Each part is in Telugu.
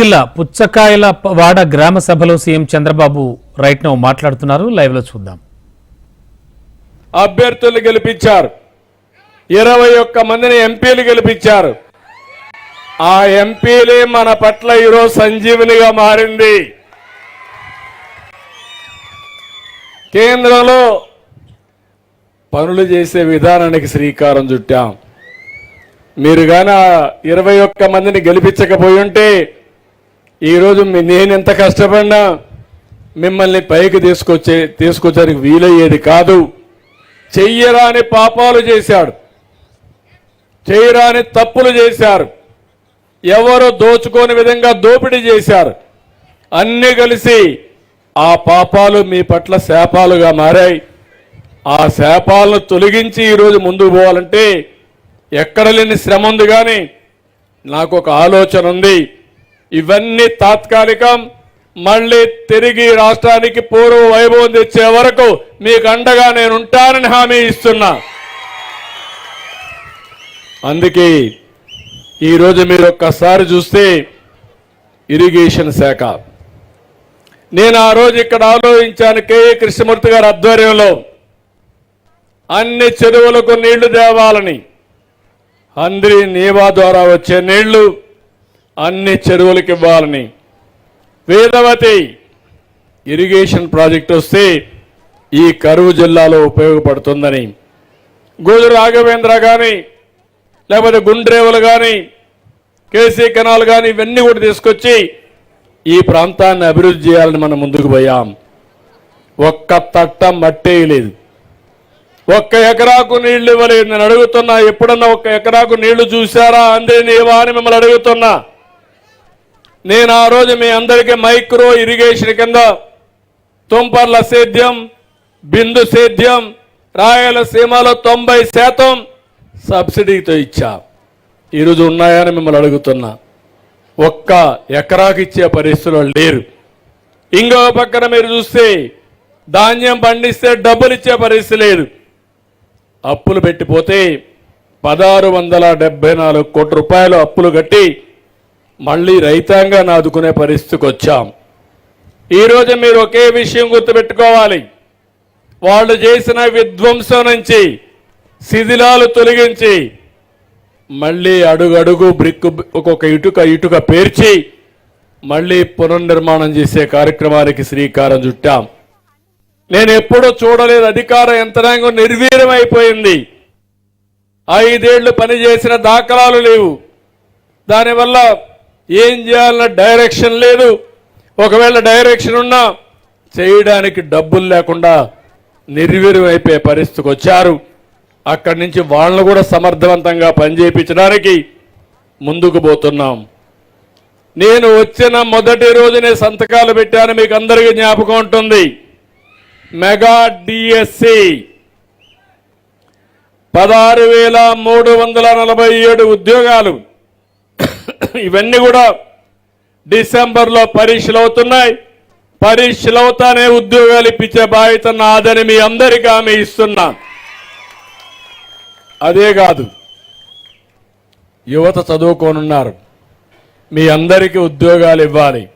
జిల్లా పుచ్చకాయల వాడ గ్రామ సభలో సీఎం చంద్రబాబు రైట్ నౌ మాట్లాడుతున్నారు. లైవ్లో చూద్దాం. అభ్యర్థులు గెలిపించారు. ఇరవై ఒక్క మందిని ఎంపీలు గెలిపించారు. ఆ ఎంపీలే మన పట్ల ఈరోజు సంజీవనిగా మారింది. కేంద్రంలో పనులు చేసే విధానానికి శ్రీకారం చుట్టాం. మీరు గాన ఇరవై ఒక్క మందిని గెలిపించకపోయి ఉంటే ఈరోజు నేను ఎంత కష్టపడినా మిమ్మల్ని పైకి తీసుకొచ్చే తీసుకొచ్చడానికి వీలయ్యేది కాదు. చెయ్యరాని పాపాలు చేశాడు. చేయరాని తప్పులు చేశారు. ఎవరు దోచుకోని విధంగా దోపిడీ చేశారు. అన్నీ కలిసి ఆ పాపాలు మీ పట్ల శాపాలుగా మారాయి. ఆ శాపాలను తొలగించి ఈరోజు ముందుకు పోవాలంటే ఎక్కడ లేని శ్రమ ఉంది కానీ నాకు ఒక ఆలోచన ఉంది. ఇవన్నీ తాత్కాలికం. మళ్ళీ తిరిగి రాష్ట్రానికి పూర్వ వైభవం తెచ్చే వరకు మీకు అండగా నేను ఉంటానని హామీ ఇస్తున్నా. అందుకే ఈరోజు మీరు ఒక్కసారి చూస్తే ఇరిగేషన్ శాఖ. నేను ఆ రోజు ఇక్కడ ఆలోచించాను కేఏ కృష్ణమూర్తి గారి ఆధ్వర్యంలో. అన్ని చెరువులకు నీళ్ళు తేవాలని. అందరి నీవా ద్వారా వచ్చే నీళ్ళు అన్ని చెరువులకు ఇవ్వాలని. వేదవతి ఇరిగేషన్ ప్రాజెక్ట్ వస్తే ఈ కరువు జిల్లాలో ఉపయోగపడుతుందని. గోజు రాఘవేంద్ర కానీ లేకపోతే గుండ్రేవులు కానీ కేసీ కెనాల్ కానీ ఇవన్నీ కూడా తీసుకొచ్చి ఈ ప్రాంతాన్ని అభివృద్ధి చేయాలని మనం ముందుకు పోయాం. ఒక్క తట్ట మట్టేయలేదు ఒక్క ఎకరాకు నీళ్ళు ఇవ్వలేదు నేను అడుగుతున్నా. ఎప్పుడన్నా ఒక్క ఎకరాకు నీళ్ళు చూశారా? అందే నీవా అని మిమ్మల్ని అడుగుతున్నా. నేను ఆ రోజు మీ అందరికీ మైక్రో ఇరిగేషన్ కింద తుంపర్ల సేద్యం బిందు సేద్యం రాయలసీమలో తొంభై శాతం సబ్సిడీతో ఇచ్చా. ఈరోజు ఉన్నాయని మిమ్మల్ని అడుగుతున్నా. ఒక్క ఎకరాకి ఇచ్చే పరిస్థితులు లేరు. ఇంకో పక్కన మీరు చూస్తే ధాన్యం పండిస్తే డబ్బులు ఇచ్చే పరిస్థితి లేదు. అప్పులు పెట్టిపోతే పదహారు వందల డెబ్బై నాలుగు కోట్ల రూపాయలు అప్పులు కట్టి మళ్ళీ రైతాంగాన్ని ఆదుకునే పరిస్థితికి వచ్చాం. ఈరోజు మీరు ఒకే విషయం గుర్తుపెట్టుకోవాలి. వాళ్ళు చేసిన విధ్వంసం నుంచి శిథిలాలు తొలగించి మళ్ళీ అడుగడుగు బ్రిక్ ఒక్కొక్క ఇటుక ఇటుక పేర్చి మళ్ళీ పునర్నిర్మాణం చేసే కార్యక్రమానికి శ్రీకారం చుట్టాం. నేను ఎప్పుడూ చూడలేదు అధికార యంత్రాంగం నిర్వీర్యం అయిపోయింది ఐదేళ్ళు పనిచేసిన దాఖలాలు లేవు. దానివల్ల ఏం చేయాలన్న డైరెక్షన్ లేదు. ఒకవేళ డైరెక్షన్ ఉన్నా చేయడానికి డబ్బులు లేకుండా నిర్వీర్యం అయిపోయే పరిస్థితికి వచ్చారు. అక్కడి నుంచి వాళ్ళను కూడా సమర్థవంతంగా పనిచేయించడానికి ముందుకు పోతున్నాం. నేను వచ్చిన మొదటి రోజునే సంతకాలు పెట్టాను మీకు అందరికీ జ్ఞాపకం ఉంటుంది. మెగా డిఎస్సి పదహారు వేల మూడు వందల నలభై ఏడు ఉద్యోగాలు. ఇవన్నీ కూడా డిసెంబర్లో పరీక్షలు అవుతున్నాయి పరీక్షలు అవుతానే ఉద్యోగాలు ఇప్పించే బాధ్యత నాదని మీ అందరికీ ఆమె ఇస్తున్నా. అదే కాదు యువత చదువుకోనున్నారు. మీ అందరికీ ఉద్యోగాలు ఇవ్వాలి.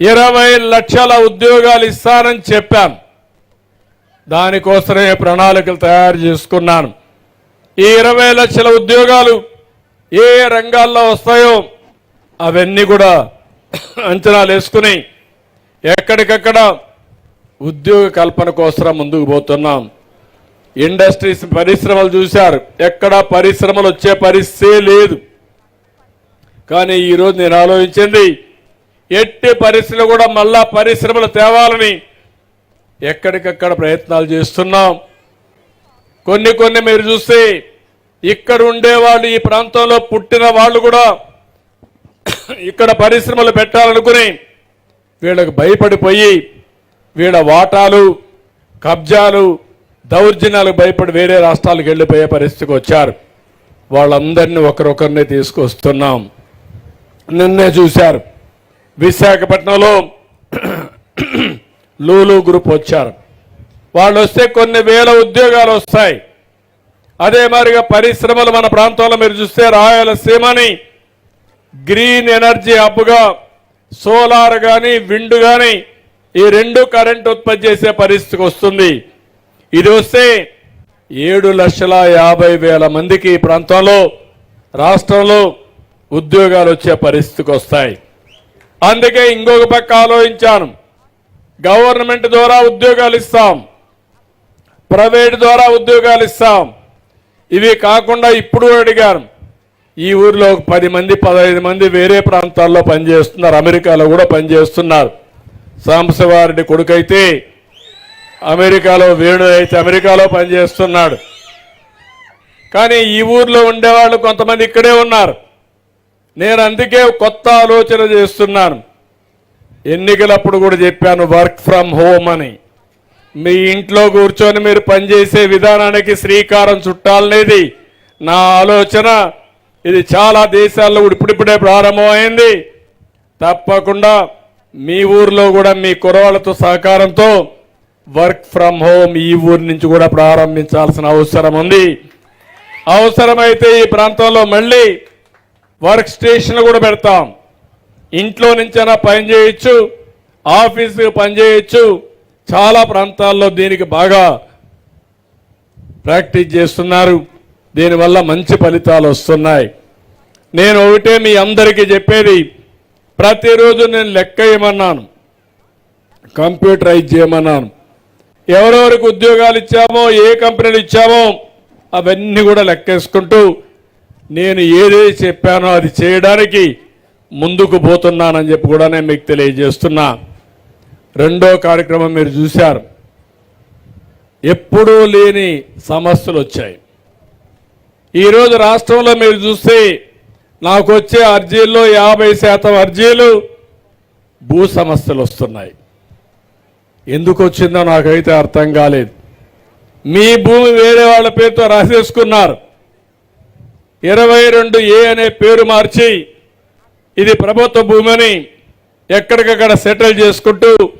ఇరవై లక్షల ఉద్యోగాలు ఇస్తానని చెప్పాను దానికోసమే ప్రణాళికలు తయారు చేసుకున్నాను. ఈ ఇరవై లక్షల ఉద్యోగాలు ఏ రంగాల్లో వస్తాయో అవన్నీ కూడా అంచనాలు వేసుకుని ఎక్కడికక్కడ ఉద్యోగ కల్పన కోసం ముందుకు పోతున్నాం. ఇండస్ట్రీస్ పరిశ్రమలు చూశారు. ఎక్కడ పరిశ్రమలు వచ్చే పరిస్థితే లేదు. కానీ ఈరోజు నేను ఆలోచించింది ఎట్టి పరిస్థితులు కూడా మళ్ళా పరిశ్రమలు తేవాలని ఎక్కడికక్కడ ప్రయత్నాలు చేస్తున్నాం. కొన్ని కొన్ని మీరు చూస్తే ఇక్కడ ఉండేవాళ్ళు ఈ ప్రాంతంలో పుట్టిన వాళ్ళు కూడా ఇక్కడ పరిశ్రమలు పెట్టాలనుకుని వీళ్ళకి భయపడిపోయి వీళ్ళ వాటాలు కబ్జాలు దౌర్జన్యాలకు భయపడి వేరే రాష్ట్రాలకు వెళ్ళిపోయే పరిస్థితికి వచ్చారు. వాళ్ళందరినీ ఒకరొకరిని తీసుకొస్తున్నాం. నిన్నే చూశారు. విశాఖపట్నంలో లూలు గ్రూప్ వచ్చారు. వాళ్ళు వస్తే కొన్ని వేల ఉద్యోగాలు వస్తాయి. అదే మాదిరిగా పరిశ్రమలు మన ప్రాంతంలో మీరు చూస్తే రాయలసీమని గ్రీన్ ఎనర్జీ హబ్గా సోలార్ కానీ విండ్ కానీ ఈ రెండు కరెంట్ ఉత్పత్తి చేసే పరిస్థితికి వస్తుంది. ఇది వస్తే ఏడు లక్షల యాభై వేల మందికి ఈ ప్రాంతంలో రాష్ట్రంలో ఉద్యోగాలు వచ్చే పరిస్థితికి వస్తాయి. అందుకే ఇంకొక పక్క ఆలోచించాను. గవర్నమెంట్ ద్వారా ఉద్యోగాలు ఇస్తాం. ప్రైవేట్ ద్వారా ఉద్యోగాలు ఇస్తాం. ఇవి కాకుండా ఇప్పుడు అడిగారు. ఈ ఊరిలో ఒక పది మంది పదహైదు మంది వేరే ప్రాంతాల్లో పనిచేస్తున్నారు. అమెరికాలో కూడా పనిచేస్తున్నారు. సాంబశివారెడ్డి కొడుకైతే అమెరికాలో వేణు అయితే అమెరికాలో పనిచేస్తున్నాడు. కానీ ఈ ఊర్లో ఉండేవాళ్ళు కొంతమంది ఇక్కడే ఉన్నారు. నేను అందుకే కొత్త ఆలోచన చేస్తున్నాను. ఎన్నికలప్పుడు కూడా చెప్పాను వర్క్ ఫ్రమ్ హోమ్ అని. మీ ఇంట్లో కూర్చొని మీరు పనిచేసే విధానానికి శ్రీకారం చుట్టాలనేది నా ఆలోచన ఇది చాలా దేశాల్లో కూడా ఇప్పుడిప్పుడే ప్రారంభమైంది. తప్పకుండా మీ ఊర్లో కూడా మీ కురవాళ్ళతో సహకారంతో వర్క్ ఫ్రమ్ హోమ్ ఈ ఊరి నుంచి కూడా ప్రారంభించాల్సిన అవసరం ఉంది. అవసరమైతే ఈ ప్రాంతంలో మళ్ళీ వర్క్ స్టేషన్లు కూడా పెడతాం. ఇంట్లో నుంచైనా పని చేయొచ్చు ఆఫీస్కి పని చేయొచ్చు. చాలా ప్రాంతాల్లో దీనికి బాగా ప్రాక్టీస్ చేస్తున్నారు. దీనివల్ల మంచి ఫలితాలు వస్తున్నాయి. నేను ఒకటే మీ అందరికీ చెప్పేది ప్రతిరోజు నేను లెక్క ఇవ్వమన్నాను కంప్యూటరైజ్ చేయమన్నాను. ఎవరెవరికి ఉద్యోగాలు ఇచ్చామో ఏ కంపెనీలు ఇచ్చామో అవన్నీ కూడా లెక్కేసుకుంటూ నేను ఏదేది చెప్పానో అది చేయడానికి ముందుకు పోతున్నానని చెప్పి కూడా నేను మీకు తెలియజేస్తున్నా. రెండో కార్యక్రమం మీరు చూశారు. ఎప్పుడూ లేని సమస్యలు వచ్చాయి. ఈరోజు రాష్ట్రంలో మీరు చూస్తే నాకు వచ్చే అర్జీల్లో యాభై శాతం అర్జీలు భూ సమస్యలు వస్తున్నాయి. ఎందుకు వచ్చిందో నాకైతే అర్థం కాలేదు. మీ భూమి వేరే వాళ్ళ పేరుతో రాసేసుకున్నారు. ఇరవై రెండు ఏ అనే పేరు మార్చి ఇది ప్రభుత్వ భూమిని ఎక్కడికక్కడ సెటిల్ చేసుకుంటూ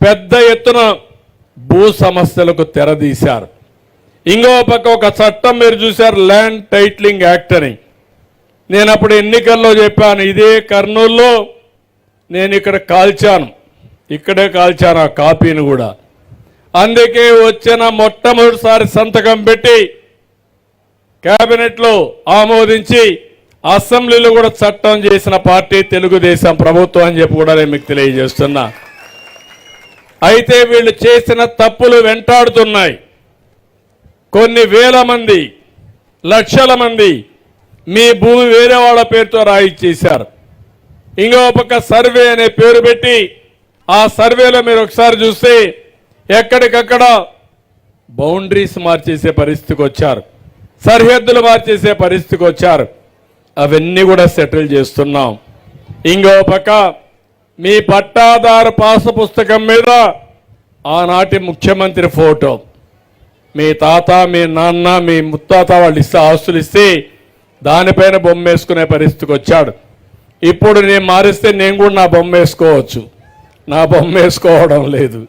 పెద్ద ఎత్తున భూ సమస్యలకు తెరదీశారు. ఇంకో పక్క ఒక చట్టం మీరు చూశారు ల్యాండ్ టైట్లింగ్ యాక్ట్ అని. నేను అప్పుడు ఎన్నికల్లో చెప్పాను ఇదే కర్నూలులో నేను ఇక్కడ కాల్చాను. ఇక్కడే కాల్చాను ఆ కాపీని కూడా. అందుకే వచ్చిన మొట్టమొదటిసారి సంతకం పెట్టి కేబినెట్లో ఆమోదించి అసెంబ్లీలో కూడా చట్టం చేసిన పార్టీ తెలుగుదేశం ప్రభుత్వం అని చెప్పి కూడా నేను మీకు తెలియజేస్తున్నా. అయితే వీళ్ళు చేసిన తప్పులు వెంటాడుతున్నాయి. కొన్ని వేల మంది లక్షల మంది మీ భూమి వేరే వాళ్ళ పేరుతో రాయిచ్చేశారు ఇంకో పక్క సర్వే అనే పేరు పెట్టి ఆ సర్వేలో మీరు ఒకసారి చూస్తే ఎక్కడికక్కడ బౌండరీస్ మార్చేసే పరిస్థితికి వచ్చారు. సరిహద్దులు మార్చేసే పరిస్థితికి వచ్చారు. అవన్నీ కూడా సెటిల్ చేస్తున్నాం. ఇంకో పక్క మీ పట్టాదారు పాస పుస్తకం మీద ఆనాటి ముఖ్యమంత్రి ఫోటో. మీ తాత మీ నాన్న మీ ముత్తాత వాళ్ళు ఇస్తే ఆస్తులు ఇస్తే దానిపైన బొమ్మ వేసుకునే పరిస్థితికి వచ్చాడు. ఇప్పుడు నేను మారిస్తే నేను కూడా నా బొమ్మ వేసుకోవచ్చు. నా బొమ్మ వేసుకోవడం లేదు.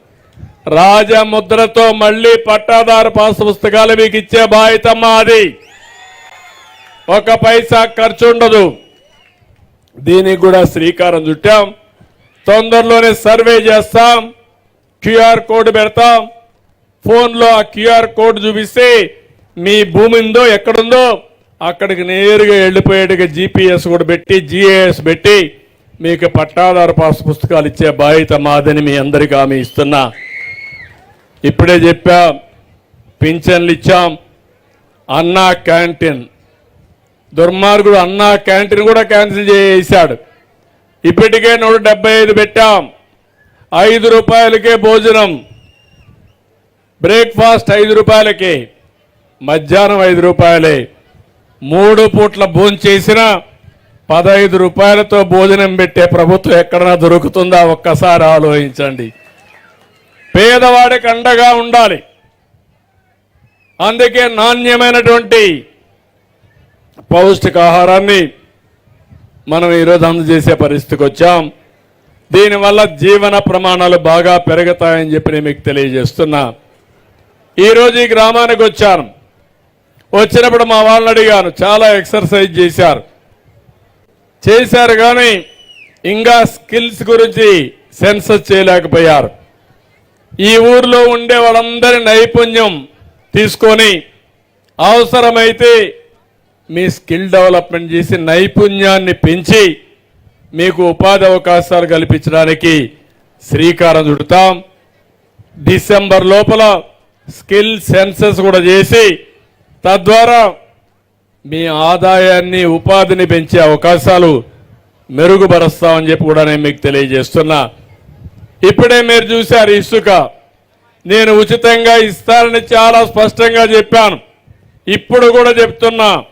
రాజముద్రతో మళ్ళీ పట్టాదారు పాస్ పుస్తకాలు మీకు ఇచ్చే బాధ్యత మాది. ఒక పైసా ఖర్చు ఉండదు. దీనికి కూడా శ్రీకారం చుట్టాం. తొందరలోనే సర్వే చేస్తాం. క్యూఆర్ కోడ్ పెడతాం. ఫోన్లో ఆ క్యూఆర్ కోడ్ చూపిస్తే మీ భూమి ఉందో ఎక్కడుందో అక్కడికి నేరుగా వెళ్ళిపోయేట్టుగా జీపీఎస్ కూడా పెట్టి జిఏఎస్ పెట్టి మీకు పట్టాదారు పాస్ పుస్తకాలు ఇచ్చే బాధ్యత మాదని మీ అందరికీ హామీ ఇస్తున్నా. ఇప్పుడే చెప్పాం పింఛన్లు ఇచ్చాం అన్నా క్యాంటీన్. దుర్మార్గుడు అన్నా క్యాంటీన్ కూడా క్యాన్సిల్ చేశాడు ఇప్పటికే నూట డెబ్బై ఐదు పెట్టాం. ఐదు రూపాయలకే భోజనం. బ్రేక్ఫాస్ట్ ఐదు రూపాయలకే. మధ్యాహ్నం ఐదు రూపాయలే. మూడు పూట్ల భోజనం చేసిన పదహైదు రూపాయలతో భోజనం పెట్టే ప్రభుత్వం ఎక్కడన్నా దొరుకుతుందా? ఒక్కసారి ఆలోచించండి. పేదవాడికి అండగా ఉండాలి. అందుకే నాణ్యమైనటువంటి పౌష్టికాహారాన్ని మనం ఈరోజు అందజేసే పరిస్థితికి వచ్చాం. దీనివల్ల జీవన ప్రమాణాలు బాగా పెరుగుతాయని చెప్పి నేను మీకు తెలియజేస్తున్నా. ఈరోజు ఈ గ్రామానికి వచ్చాను. వచ్చినప్పుడు మా వాళ్ళని అడిగాను చాలా ఎక్సర్సైజ్ చేశారు. చేశారు కానీ ఇంకా స్కిల్స్ గురించి సెన్సస్ చేయలేకపోయారు. ఈ ఊర్లో ఉండే వాళ్ళందరి నైపుణ్యం తీసుకొని అవసరమైతే మీ స్కిల్ డెవలప్మెంట్ చేసి నైపుణ్యాన్ని పెంచి మీకు ఉపాధి అవకాశాలు కల్పించడానికి శ్రీకారం చుడతాం. డిసెంబర్ లోపల స్కిల్ సెన్సెస్ కూడా చేసి తద్వారా మీ ఆదాయాన్ని ఉపాధిని పెంచే అవకాశాలు మెరుగుపరుస్తామని చెప్పి కూడా నేను మీకు తెలియజేస్తున్నా. ఇప్పుడే మీరు చూశారు ఇసుక. నేను ఉచితంగా ఇస్తానని చాలా స్పష్టంగా చెప్పాను. ఇప్పుడు కూడా చెప్తున్నా.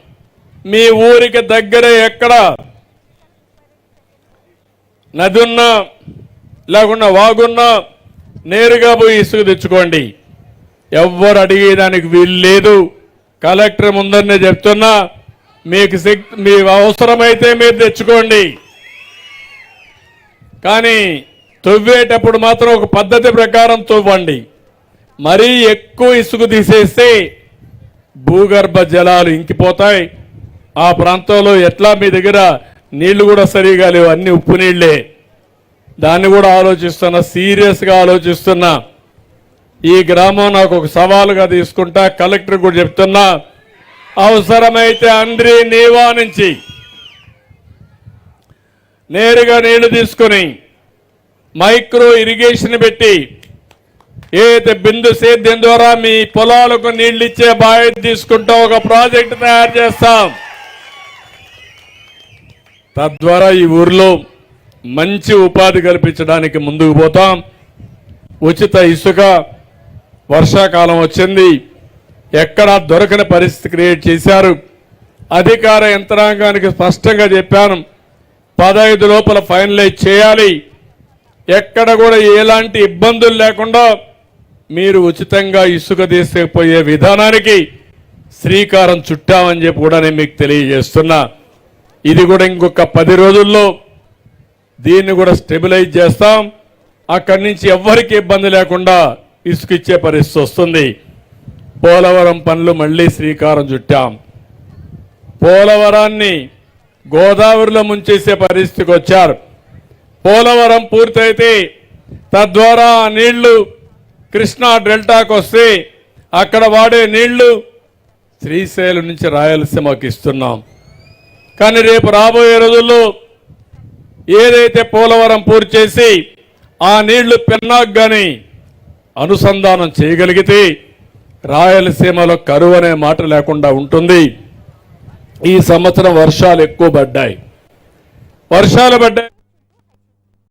మీ ఊరికి దగ్గర ఎక్కడ? నది ఉన్నా లేకుండా వాగున్నా నేరుగా పోయి ఇసుక తెచ్చుకోండి. ఎవ్వరు అడిగేదానికి వీలు లేదు కలెక్టర్ ముందరనే చెప్తున్నా మీకు శక్తి మీ అవసరమైతే మీరు తెచ్చుకోండి. కానీ తవ్వేటప్పుడు మాత్రం ఒక పద్ధతి ప్రకారం తవ్వండి. మరీ ఎక్కువ ఇసుక తీసేస్తే భూగర్భ జలాలు ఇంకిపోతాయి. ఆ ప్రాంతంలో ఎట్లా మీ దగ్గర నీళ్ళు కూడా సరిగా లేవు అన్ని ఉప్పు నీళ్ళే. దాన్ని కూడా ఆలోచిస్తున్నా సీరియస్గా ఆలోచిస్తున్నా. ఈ గ్రామం నాకు ఒక సవాలుగా తీసుకుంటా కలెక్టర్ కూడా చెప్తున్నా అవసరమైతే అంద్రి నీవా నుంచి నేరుగా నీళ్ళు తీసుకుని మైక్రో ఇరిగేషన్ పెట్టి ఏదైతే బిందు సేద్యం ద్వారా మీ పొలాలకు నీళ్ళు ఇచ్చే బాధ్యత తీసుకుంటాం ఒక ప్రాజెక్ట్ తయారు చేస్తాం. తద్వారా ఈ ఊర్లో మంచి ఉపాధి కల్పించడానికి ముందుకు పోతాం. ఉచిత ఇసుక వర్షాకాలం వచ్చింది. ఎక్కడా దొరకని పరిస్థితి క్రియేట్ చేశారు. అధికార యంత్రాంగానికి స్పష్టంగా చెప్పాను. పదహైదు లోపల ఫైనలైజ్ చేయాలి. ఎక్కడ కూడా ఎలాంటి ఇబ్బందులు లేకుండా మీరు ఉచితంగా ఇసుక తీసుకుపోయే విధానానికి శ్రీకారం చుట్టామని చెప్పి కూడా నేను మీకు తెలియజేస్తున్నా. ఇది కూడా ఇంకొక పది రోజుల్లో దీన్ని కూడా స్టెబిలైజ్ చేస్తాం. అక్కడి నుంచి ఎవ్వరికి ఇబ్బంది లేకుండా ఇసుకిచ్చే పరిస్థితి వస్తుంది. పోలవరం పనులు మళ్ళీ శ్రీకారం చుట్టాం. పోలవరాన్ని గోదావరిలో ముంచేసే పరిస్థితికి వచ్చారు. పోలవరం పూర్తయితే తద్వారా ఆ నీళ్ళు కృష్ణా డెల్టాకు వస్తే అక్కడ వాడే నీళ్ళు శ్రీశైలం నుంచి రాయలసీమకి ఇస్తున్నాం. కానీ రేపు రాబోయే రోజుల్లో ఏదైతే పోలవరం పూర్తి చేసి ఆ నీళ్ళు పెన్నాకు కానీ అనుసంధానం చేయగలిగితే రాయలసీమలో కరువు అనే మాట లేకుండా ఉంటుంది. ఈ సంవత్సరం వర్షాలు ఎక్కువ పడ్డాయి. వర్షాలు పడ్డాయి.